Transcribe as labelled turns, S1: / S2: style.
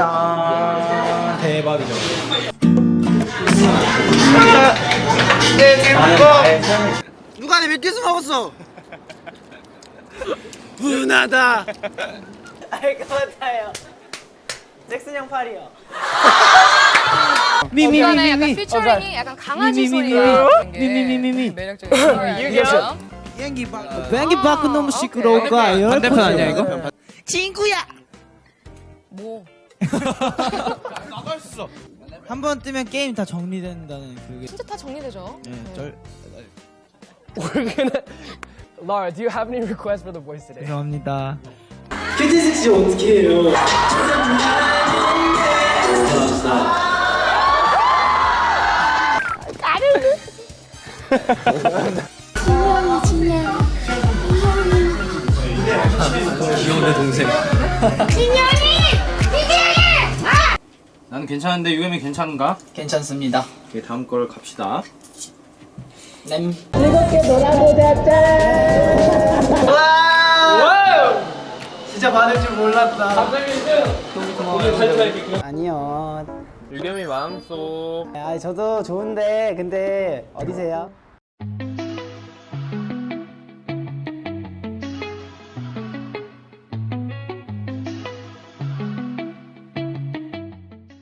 S1: 짜잔 대박이죠.
S2: 누가 내 밀키스 먹었어? 분하다.
S3: 알 것 같아요. 잭슨 형 팔이요.
S4: 미미미미 약간 피처링이 약간 강아지 소리가
S1: 미미미미미.
S4: 매력적인 유기요.
S2: 비행기 바
S1: 비행기 밖은
S4: 아,
S1: 너무 시끄러울까요?
S2: 반대편 아니야 이거?
S4: 뭐
S2: 한 번 뜨면 게임 다 정리된다는 그게.
S4: 진짜 다 정리되죠.
S2: 네, 절
S5: We're gonna. Laura, do you have any requests for the voice today?
S2: 죄송합니다.
S3: 큐티스 씨 어떻게 해요?
S1: 귀여운 동생.
S6: 나 는 괜찮은데 유엠이 괜찮은가?
S3: 괜찮습니다.
S6: 오케이 다음 걸 갑시다.
S3: 램.
S2: 진짜 받을 줄 몰랐다.
S3: 아니요.
S5: 유겸이 마음속.
S3: 아 저도 좋은데 근데 어디세요?